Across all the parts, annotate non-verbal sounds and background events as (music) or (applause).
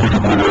Cuyo (laughs) Cuyo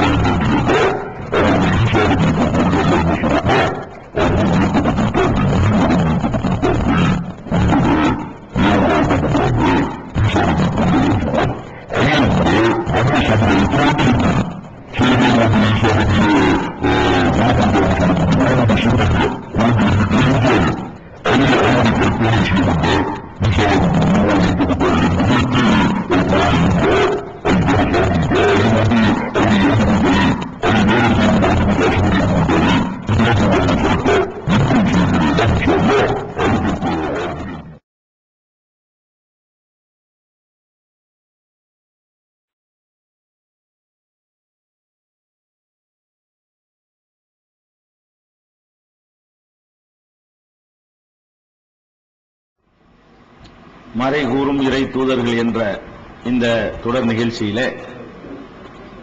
கூறும் இறை தூதர்கள் என்ற இந்த தொடர் நிகழ்ச்சியில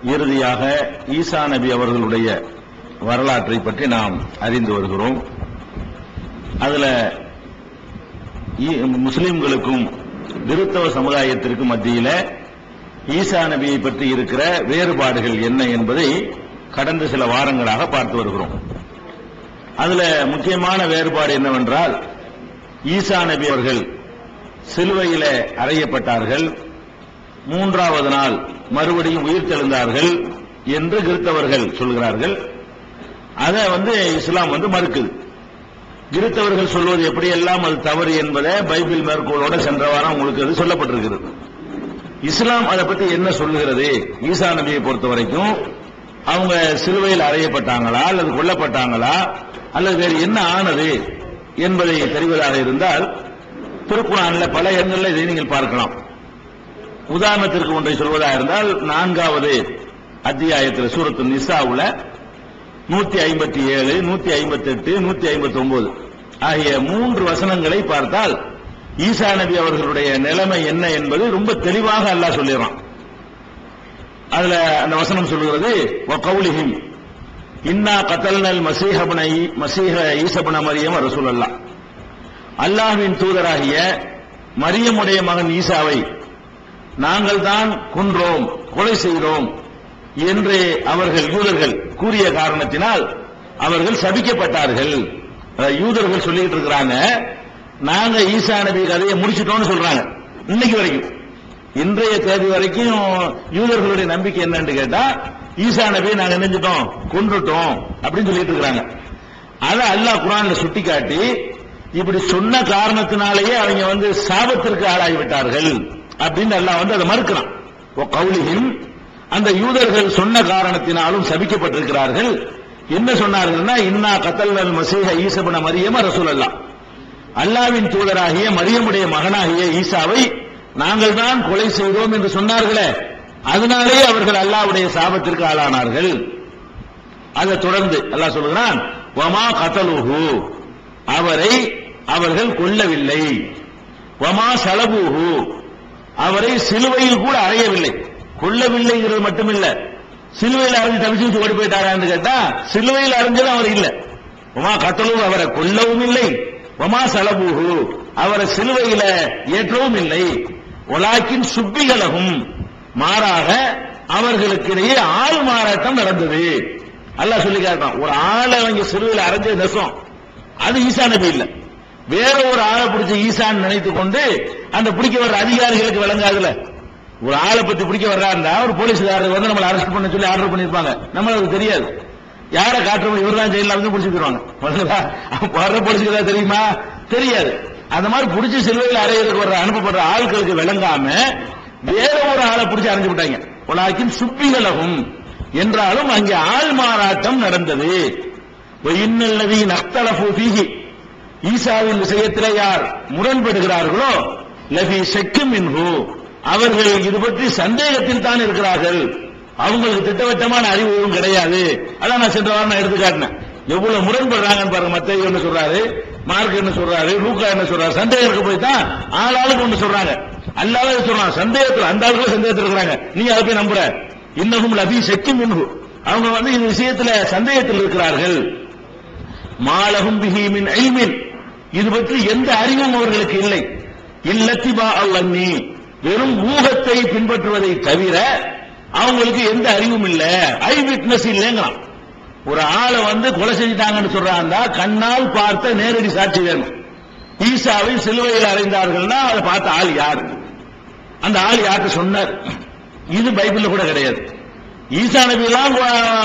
இறுதியாக ஈசா நபி அவர்களுடைய வரலாற்றை பற்றி நாம் அறிந்து வருகிறோம். அதுல முஸ்லிம்களுக்கும் கிறிஸ்தவ சமுதாயத்திற்கும் மத்தியில ஈசா நபியை பற்றி இருக்கிற வேறுபாடுகள் என்ன என்பதை கடந்த சில வாரங்களாக பார்த்து வருகிறோம். அதுல முக்கியமான வேறுபாடு என்னவென்றால் ஈசா நபி அவர்கள் சிலுவையில அறையப்பட்டார்கள். மூன்றாவது நாள் மறுபடியும் உயிர் தெழுந்தார்கள் என்று கிறித்தவர்கள் சொல்கிறார்கள். அதை வந்து இஸ்லாம் வந்து மறுக்குது. கிறித்தவர்கள் சொல்வது எப்படியெல்லாம் அது தவறு என்பதை பைபிள் மேற்கோளோட சென்ற வாரம் உங்களுக்கு அது சொல்லப்பட்டிருக்கிறது. இஸ்லாம் அதை பற்றி என்ன சொல்லுகிறது? ஈசா நபியை பொறுத்த வரைக்கும் அவங்க சிலுவையில் அறையப்பட்டாங்களா அல்லது கொல்லப்பட்டாங்களா அல்லது வேறு என்ன ஆனது என்பதை தெரிவதாக இருந்தால் திருக்குறான்ல பல இடங்கள்ல இதை நீங்கள் பார்க்கலாம். உதாரணத்திற்கு ஒன்றை சொல்வதாக இருந்தால் நான்காவது அத்தியாயத்தில் சூரத்து நிசாவுல நூத்தி ஐம்பத்தி ஏழு நூத்தி ஐம்பத்தி எட்டு நூத்தி ஐம்பத்தி ஒன்பது ஆகிய மூன்று வசனங்களை பார்த்தால் ஈசா நபி அவர்களுடைய நிலைமை என்ன என்பது ரொம்ப தெளிவாக அல்லாஹ் சொல்லிடுறான். அதுல அந்த வசனம் சொல்லுகிறது கவுலிஹிம் இன்னா கத்தல்னல் மசீஹபனை மசீஹ ஈசபன மரியம் ரசூல் சொல்லலாம். அல்லாஹ்வின் தூதராகிய மரியமுடைய மகன் ஈசாவை நாங்கள் தான் கொன்றோம் கொலை செய்கிறோம் என்று அவர்கள் யூதர்கள் கூறிய காரணத்தினால் அவர்கள் சபிக்கப்பட்டார்கள். யூதர்கள் சொல்லிட்டு இருக்கிறாங்க நாங்க ஈசா நபி கதையை முடிச்சிட்டோம்னு சொல்றாங்க. இன்னைக்கு வரைக்கும். இன்றைய தேதி வரைக்கும் யூதர்களுடைய நம்பிக்கை என்னன்னு கேட்டா ஈசா நபி நாங்க நினைஞ்சிட்டோம் கொன்றுட்டோம் அப்படின்னு சொல்லிட்டு இருக்கிறாங்க. அதை அல்லாஹ் குரான்ல சுட்டிக்காட்டி இப்படி சொன்ன காரணத்தினாலேயே அவங்க வந்து சாபத்திற்கு ஆளாகி விட்டார்கள் அப்படின்னு அல்லாஹ் வந்து அதை மறுக்கிறான். ஓ அந்த யூதர்கள் சொன்ன காரணத்தினாலும் சபிக்கப்பட்டிருக்கிறார்கள். என்ன சொன்னார்கள்னா இன்னா கத்தல் மசீக ஈசபன மரியம ரசூல் அல்லா அல்லாவின் தூதராகிய மரியமுடைய மகனாகிய ஈசாவை நாங்கள் தான் கொலை செய்தோம் என்று சொன்னார்களே. அதனாலே அவர்கள் அல்லாவுடைய சாபத்திற்கு ஆளானார்கள். அதை தொடர்ந்து அல்லாஹ் சொல்லுகிறான் வமா கத்தலுஹு. அவரை அவர்கள் கொல்லவில்லை. வமா சலபூஹு. அவரை சிலுவையில் கூட அறையவில்லை. கொல்லவில்லைங்கிறது மட்டுமில்ல. சிலுவையில் அரைஞ்சு தவிச்சு வச்சு ஓடி போயிட்டாரான்னு கேட்டா சிலுவையில் அரைஞ்சது அவர் இல்ல. உமா கத்தலு அவரை கொல்லவும் இல்லை. உமா சலபூகு அவரை சிலுவையில ஏற்றவும் இல்லை. ஒலாக்கின் சுப்பிகளகும் மாறாக அவர்களுக்கிடையே ஆள் மாறாட்டம் நடந்தது. அல்ல சொல்லி கேட்டான் ஒரு ஆளை அவங்க சிலுவையில் அரைஞ்ச நெசம். அது ஈசா நபி இல்லை. வேற ஒரு ஆளை பிடிச்ச ஈசான்னு நினைத்து கொண்டு அந்த பிடிக்க வர்ற அதிகாரிகளுக்கு விளங்காதுல. ஒரு ஆளை பத்தி பிடிக்க வர்றாருந்தா ஒரு போலீஸ்காரர் வந்து நம்மளை அரெஸ்ட் பண்ண சொல்லி ஆர்டர் பண்ணிருப்பாங்க. நம்மளுக்கு தெரியாது. யாரை காட்டுறோம் இவர் தான் ஜெயிலில் வந்து பிடிச்சிருவாங்க வர்ற போலீஸுக்கு ஏதாவது தெரியுமா? தெரியாது. அந்த மாதிரி பிடிச்சி சிலுவையில் அறையிறதுக்கு வர்ற அனுப்பப்படுற ஆட்களுக்கு விளங்காம வேற ஒரு ஆளை பிடிச்சி அரைஞ்சு விட்டாங்க. உலாக்கின் சுப்பிகளகும் என்றாலும் அங்கே ஆள் மாறாட்டம் நடந்தது இன்னல்லவி நக்தலஃபு ஃபீஹி. ஈசாவின் விஷயத்திலே யார் முரண்படுகிறார்களோ நபி செக்கும் மின்ஹு. அவர்கள் இது பற்றி சந்தேகத்தில் தான் இருக்கிறார்கள். அவங்களுக்கு திட்டவட்டமான அறிவுவும் கிடையாது. அதான் நான் சென்ற வாரம் நான் எடுத்து காட்டினேன் எவ்வளவு முரண்படுறாங்கன்னு பாருங்க மத்திய என்ன சொல்றாரு மார்க் என்ன சொல்றாரு லூக்கா என்ன சொல்றாரு சந்தேகம் போய் தான் ஆளாளுக்கு ஒன்று சொல்றாங்க. அல்லாத சொல்றாங்க சந்தேகத்தில் அந்த ஆளுக்கு சந்தேகத்தில் இருக்கிறாங்க. நீ அதை போய் நம்புற. இன்னமும் லபி செக்கும் மின்ஹு. அவங்க வந்து இந்த விஷயத்துல சந்தேகத்தில் இருக்கிறார்கள். மாலகும் பிஹீமின் ஐமின். இது பற்றி எந்த அறிவும் அவர்களுக்கு இல்லை. இல்லத்திபா அல்லன்னி. வெறும் ஊகத்தை பின்பற்றுவதை தவிர அவங்களுக்கு எந்த அறிவும் இல்ல. ஐ விட்னஸ் இல்லைங்களாம் ஒரு ஆளை வந்து கொலை செஞ்சிட்டாங்கன்னு சொல்றாங்க கண்ணால் பார்த்த நேரடி சாட்சி வேணும். ஈசாவை சிலுவையில் அறைந்தார்கள்னா அதை பார்த்த ஆள் யார்? அந்த ஆள் யார்கிட்ட சொன்னார். இது பைபிள்ல கூட கிடையாது. ஈசா நபிலாம்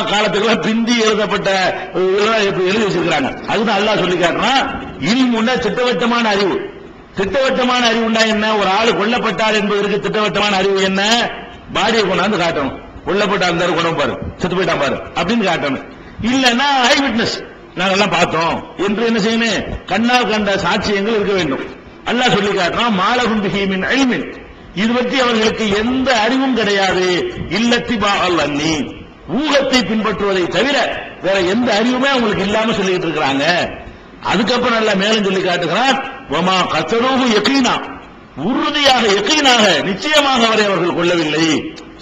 காலத்துக்குலாம் பிந்தி எழுதப்பட்ட எழுதி வச்சிருக்கிறாங்க. அதுதான் அல்லா சொல்லி காட்டுறான். இல்முன்னா திட்டவட்டமான அறிவு. திட்டவட்டமான அறிவுண்டா என்ன? ஒரு ஆள் கொல்லப்பட்டார் என்பதற்கு திட்டவட்டமான அறிவு என்ன? பாடியை கொண்டாந்து காட்டணும். கொல்லப்பட்ட அந்த குணம் பாரு. செத்து போயிட்டான் பாரு. அப்படின்னு காட்டணும். இல்லன்னா ஐ விட்னஸ் நாங்கெல்லாம் பார்த்தோம். என்று என்ன செய்யணும்? கண்ணால் கண்ட சாட்சியங்கள் இருக்க வேண்டும். அல்லாஹ் சொல்லி காட்டுறான் மாலகும் பிஹீமின் ஐமின் இது பற்றி அவர்களுக்கு எந்த அறிவும் கிடையாது. இல்லத்தி பாகல் அல்லி ஊகத்தை பின்பற்றுவதை தவிர வேற எந்த அறிவுமே அவங்களுக்கு இல்லாம சொல்லிட்டு இருக்கிறாங்க. அதுக்கப்புறம் நல்லா மேலும் சொல்லி காட்டுகிறான் ஒமா கத்தரூபு யக்கீனா உறுதியாக எக்கீனாக நிச்சயமாக அவரை அவர்கள் கொள்ளவில்லை.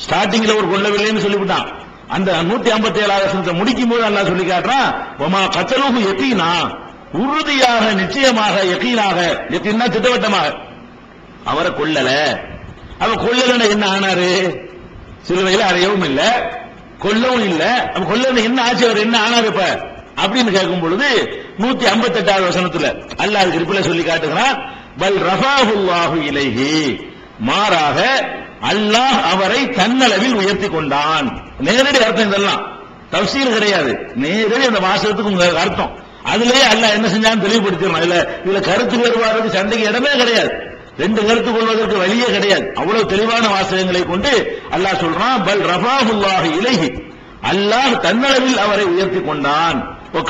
ஸ்டார்டிங்ல அவர் கொள்ளவில்லைன்னு சொல்லிவிட்டான். அந்த நூத்தி ஐம்பத்தி ஏழாவது வசனத்தை முடிக்கும் போது நல்லா சொல்லி காட்டுறான் ஒமா கத்தரூபு யக்கீனா உறுதியாக நிச்சயமாக எக்கீனாக எக்கீனா திட்டவட்டமாக. அவரை கொல்லல. அவ கொல்லலன்னா என்ன ஆனாரு? சிலுவையில் அறையவும் இல்ல கொல்லவும் இல்ல. அவ கொல்லல என்ன ஆச்சு? அவர் என்ன ஆனாரு இப்ப? அப்படின்னு கேட்கும் பொழுது நூத்தி ஐம்பத்தி எட்டாவது வசனத்துல அல்லாஹ் அதுக்கு ரிப்பில சொல்லி காட்டுகிறான் பல் ரஃபாஹுல்லாஹு இலைஹி. மாறாக அல்லாஹ் அவரை தன்னளவில் உயர்த்தி கொண்டான். நேரடி அர்த்தம் இதெல்லாம். தப்சீல் கிடையாது. நேரடி அந்த வாசகத்துக்கு உங்க அர்த்தம். அதுலயே அல்லாஹ் என்ன செஞ்சான்னு தெளிவுபடுத்திடணும். இல்ல இதுல கருத்து வேறுபாடுக்கு சண்டைக்கு இடமே கிடையாது. ரெண்டு கருத்து கொள்வதற்கு வழியே கிடையாது. அவ்வளவு தெளிவான வாசகங்களை கொண்டு அல்லாஹ் சொல்றான் பல் ரஃபாஹுல்லாஹி இலகி அல்லாஹ் தன்னளவில் அவரை உயர்த்தி கொண்டான்.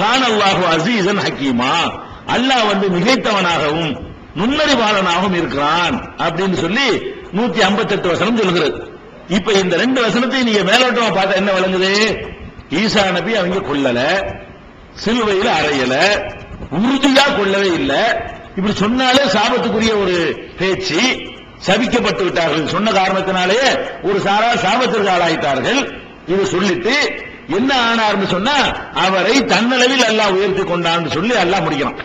கான் அல்லாஹு அசீசன் ஹக்கீமா. அல்லாஹ் வந்து மிகைத்தவனாகவும் நுண்ணறிவாளனாகவும் இருக்கிறான் அப்படின்னு சொல்லி நூத்தி ஐம்பத்தெட்டு வசனம் சொல்கிறது. இப்ப இந்த ரெண்டு வசனத்தை நீங்க மேலோட்டமா பார்த்தா என்ன விளங்குது? ஈசா நபி அவங்க கொல்லல சிலுவையில் அறையல உறுதியா கொள்ளவே இல்லை இப்படி சொன்னாலே சாபத்துக்குரிய ஒரு பேச்சு சபிக்கப்பட்டு விட்டார்கள். சொன்ன காரணத்தினாலே ஒரு சாரா சாபத்திற்கு ஆளாயிட்டார்கள் இது சொல்லிட்டு என்ன ஆனார்னு சொன்னா அவரை தன்னளவில் அல்லாஹ் உயர்த்தி கொண்டான்னு சொல்லி எல்லாம் முடிக்கிறான்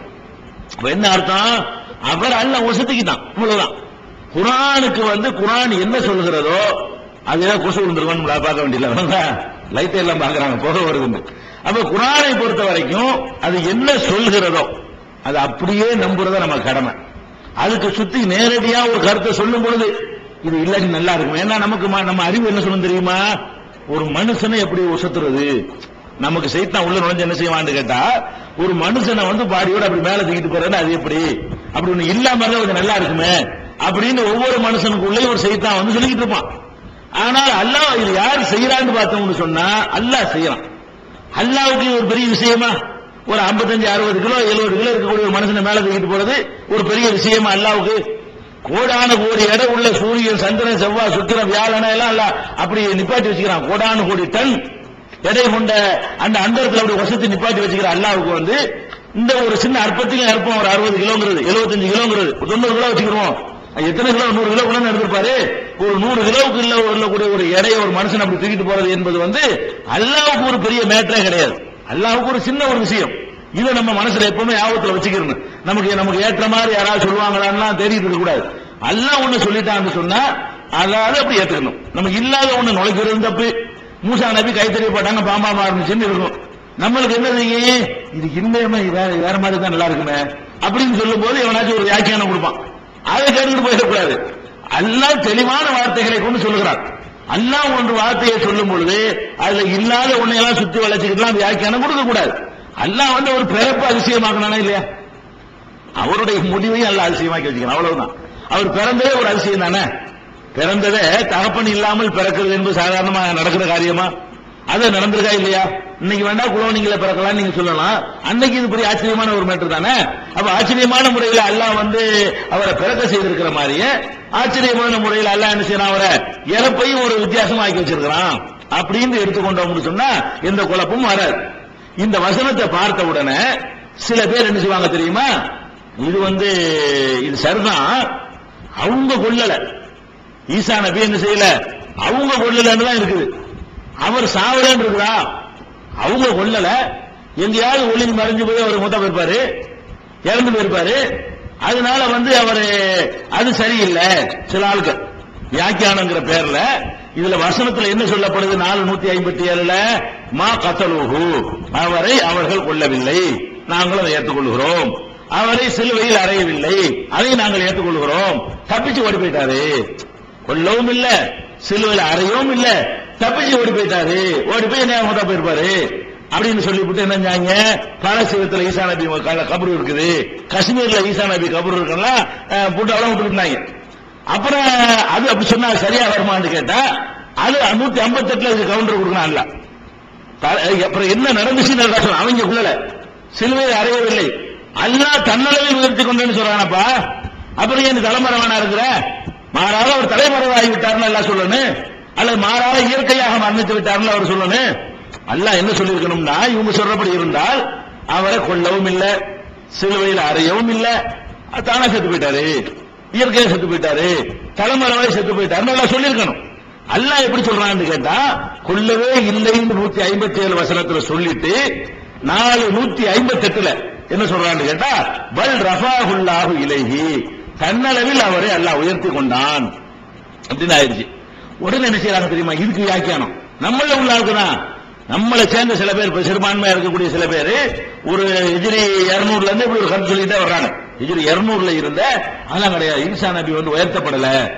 என்ன அர்த்தம்? அவர் அல்ல ஒசத்துக்கிட்டான் இவ்வளவுதான் குரானுக்கு வந்து குரான் என்ன சொல்கிறதோ அதுதான் கொசு விழுந்துருவான்னு பார்க்க வேண்டியதில்ல. லைட்டை எல்லாம் பாக்குறாங்க புகை வருதுன்னு. அப்ப குரானை பொறுத்த வரைக்கும் அது என்ன சொல்கிறதோ அது அப்படியே நம்புறத நம்ம கடமை. அதுக்கு சுத்தி நேரடியா ஒரு கருத்தை சொல்லும் பொழுது இது இல்லாட்டி நல்லா இருக்கும். ஏன்னா நமக்கு நம்ம அறிவு என்ன சொல்லணும் தெரியுமா? ஒரு மனுஷனை எப்படி உசத்துறது? நமக்கு சைத்தான் உள்ள நுழைஞ்சு என்ன செய்வான்னு கேட்டா ஒரு மனுஷனை வந்து பாடியோட அப்படி மேல தூக்கிட்டு போறேன்னு அது எப்படி? அப்படி ஒண்ணு இல்லாம இருந்தா கொஞ்சம் நல்லா இருக்குமே? அப்படின்னு ஒவ்வொரு மனுஷனுக்குள்ளேயும் ஒரு சைத்தான் வந்து சொல்லிக்கிட்டு இருப்பான். ஆனால் அல்லாஹ் இது யார் செய்யறான்னு பார்த்தோம்னு சொன்னா அல்லாஹ் செய்யறான். அல்லாவுக்கு ஒரு பெரிய விஷயமா? ஒரு 55 அறுபது கிலோ எழுபது கிலோ இருக்கக்கூடிய ஒரு மனுஷனை மேல தூக்கிட்டு போறது ஒரு பெரிய விஷயமா அல்லாவுக்கு? கோடான கோடி எடை உள்ள சூரியன் சந்திரன் செவ்வாய் சுக்கிரன் வியாழனை எல்லாம் அல்ல அப்படி நிப்பாட்டி வச்சுக்கிறான். கோடான கோடி டன் எடை கொண்ட அந்த அந்தரத்தில் அப்படி வசதி நிப்பாட்டி வச்சுக்கிற அல்லாவுக்கு வந்து இந்த ஒரு சின்ன அற்பத்திலும் அற்பம் ஒரு அறுபது கிலோங்கிறது 75 கிலோங்கிறது தொண்ணூறு கிலோ வச்சுக்கிறோம் எத்தனை கிலோ? நூறு கிலோ கூட எடுத்திருப்பாரு. ஒரு நூறு கிலோவுக்கு இல்ல உள்ளக்கூடிய ஒரு எடையை ஒரு மனுஷன் அப்படி தூக்கிட்டு போறது என்பது வந்து அல்லாவுக்கு ஒரு பெரிய மேட்டரே கிடையாது. அல்லாவுக்கு ஒரு சின்ன ஒரு விஷயம். இதை நம்ம மனசுல எப்பவுமே ஆபத்துல வச்சுக்கிறணும் நமக்கு நமக்கு ஏற்ற மாதிரி யாராவது சொல்லுவாங்களான்னா தெரியுது கூடாது. அல்லாஹ் ஒண்ணு சொல்லிட்டான்னு சொன்னா அதாவது அப்படி ஏத்துக்கணும். நமக்கு இல்லாத ஒண்ணு நுழைக்கிறது தப்பு. மூசா நபி கைத்தறி போட்டாங்க பாம்பா மாறுச்சுன்னு இருக்கும் நம்மளுக்கு என்ன செய்யும் இது இன்னமே வேற வேற மாதிரி தான் நல்லா இருக்குமே. அப்படின்னு சொல்லும் போது எவனாச்சும் ஒரு வியாக்கியானம் கொடுப்பான். அதை கேட்டுட்டு போயிடக்கூடாது. அல்லா தெளிவான வார்த்தைகளை கொண்டு சொல்லுகிறார் அல்லாஹ் ஒன்று வார்த்தையை சொல்லும் பொழுது அதுல இல்லாத உன்னையெல்லாம் சுத்தி வளைச்சுக்கிட்டுலாம் வியாக்கியானம் கொடுக்க கூடாது அல்லாஹ் வந்து ஒரு பிறப்பு அதிசயமாக்கணும் இல்லையா? அவருடைய முடிவையும் அல்ல அதிசயமாக்கி வச்சுக்கணும் அவ்வளவுதான். அவர் பிறந்ததே ஒரு அதிசயம் தானே? பிறந்ததே தகப்பன் இல்லாமல் பிறக்கிறது என்பது சாதாரணமாக நடக்கிற காரியமா? அது நடந்திருக்கா இல்லையா? இன்னைக்கு வேண்டாம் குலோனிங்களை பிறக்கலாம் நீங்க சொல்லலாம். அன்னைக்கு இது பெரிய ஆச்சரியமான ஒரு மேட்டர் தானே? அப்ப ஆச்சரியமான முறையில் அல்லாஹ் வந்து அவரை பிறக்க செய்திருக்கிற மாதிரியே ஆச்சரியமான முறையில் அல்லாஹ் என்ன செய்யறான் அவரை? இறப்பையும் ஒரு வித்தியாசம் ஆக்கி வச்சிருக்கிறான். அப்படின்னு எடுத்துக்கொண்டோம்னு சொன்னா எந்த குழப்பமும் வராது. இந்த வசனத்தை பார்த்த உடனே சில பேர் என்ன செய்வாங்க தெரியுமா? இது வந்து இது சரிதான். அவங்க கொள்ளல ஈசா நபி என்ன செய்யல? அவங்க கொள்ளலன்னு தான் இருக்குது. அவர் சாவலன்னு இருக்கிறா அவங்க கொல்லல. எங்கேயாவது ஒளிஞ்சு மறைஞ்சு போய் அவர் மொத்தம் போயிருப்பாரு. இறந்து போயிருப்பாரு. அதனால வந்து அவர் அது சரியில்லை. சில ஆளுக்கு வியாக்கியானங்கிற பேர்ல இதுல வசனத்துல என்ன சொல்லப்படுது? நாலு நூத்தி ஐம்பத்தி ஏழுல மா கத்தலூஹு. அவரை அவர்கள் கொல்லவில்லை. நாங்களும் அதை ஏற்றுக்கொள்கிறோம். அவரை சிலுவையில் அறையவில்லை. அதை நாங்கள் ஏற்றுக்கொள்கிறோம். தப்பிச்சு ஓடி போயிட்டாரு. கொல்லவும் இல்ல சிலுவையில் அறையவும் இல்லை தப்பிச்சு ஓடி போயிட்டாரு. ஓடி போய் என்ன மொத்தம் போயிருப்பாரு? அப்படின்னு சொல்லிவிட்டு என்ன செஞ்சாங்க? பாலசீகத்துல ஈசா நபி க- கபரு இருக்குது. காஷ்மீர்ல ஈசா நபி கபரு இருக்கலாம் புட்டெல்லாம் விட்டுருந்தாங்க அப்புறம் அது அப்படி சொன்னா சரியா வருமான்னு கேட்டா அது நூத்தி ஐம்பத்தி எட்டுல கவுண்டர் கொடுக்கலாம் இல்ல அப்புறம் என்ன நடந்துச்சுன்னு அவங்க உள்ளல சிலுவையில் அறையவில்லை. அல்லா தன்னளவில் உயர்த்தி கொண்டேன்னு சொல்றானப்பா. அப்புறம் ஏன் தலைமறைவானா இருக்கிற? மாறாத ஒரு தலைமறைவாகி விட்டாருன்னு எல்லாம் சொல்லணும். அல்லது மாறாக இயற்கையாக மரணித்து விட்டார்கள் அவர் சொல்லணும். அல்லாஹ் என்ன சொல்லியிருக்கணும்னா இவங்க சொல்றபடி இருந்தால் அவரை கொல்லவும் இல்லை சிலுவையில் அறையவும் இல்லை தானா செத்து போயிட்டாரு. இயற்கையா செத்து போயிட்டாரு. தலைமறைவாய் செத்து போயிட்டாரு நல்லா சொல்லியிருக்கணும். அல்லாஹ் எப்படி சொல்றான்னு கேட்டா கொல்லவே இல்லைன்னு நூத்தி ஐம்பத்தி ஏழு வசனத்துல சொல்லிட்டு நாலு நூத்தி ஐம்பத்தி எட்டுல என்ன சொல்றான்னு கேட்டா பல் ரஃபாஹுல்லாஹு இலகி தன்னளவில் அவரை அல்லாஹ் உயர்த்தி கொண்டான். அப்படின்னு ஆயிடுச்சு. உடனே என்ன செய்யறாங்க தெரியுமா? இதுக்கு வியாக்கியானம். நம்மள உள்ள ஆளுக்குதான் நம்மளை சேர்ந்த சில பேர் சிறுபான்மையா இருக்கக்கூடிய சில பேர் ஒரு எதிரி இருநூறுல இருந்து இப்படி ஒரு கருத்து சொல்லிட்டே வர்றாங்க. எதிரி இருநூறுல இருந்த அதெல்லாம் கிடையாது. இன்சா நபி வந்து உயர்த்தப்படல.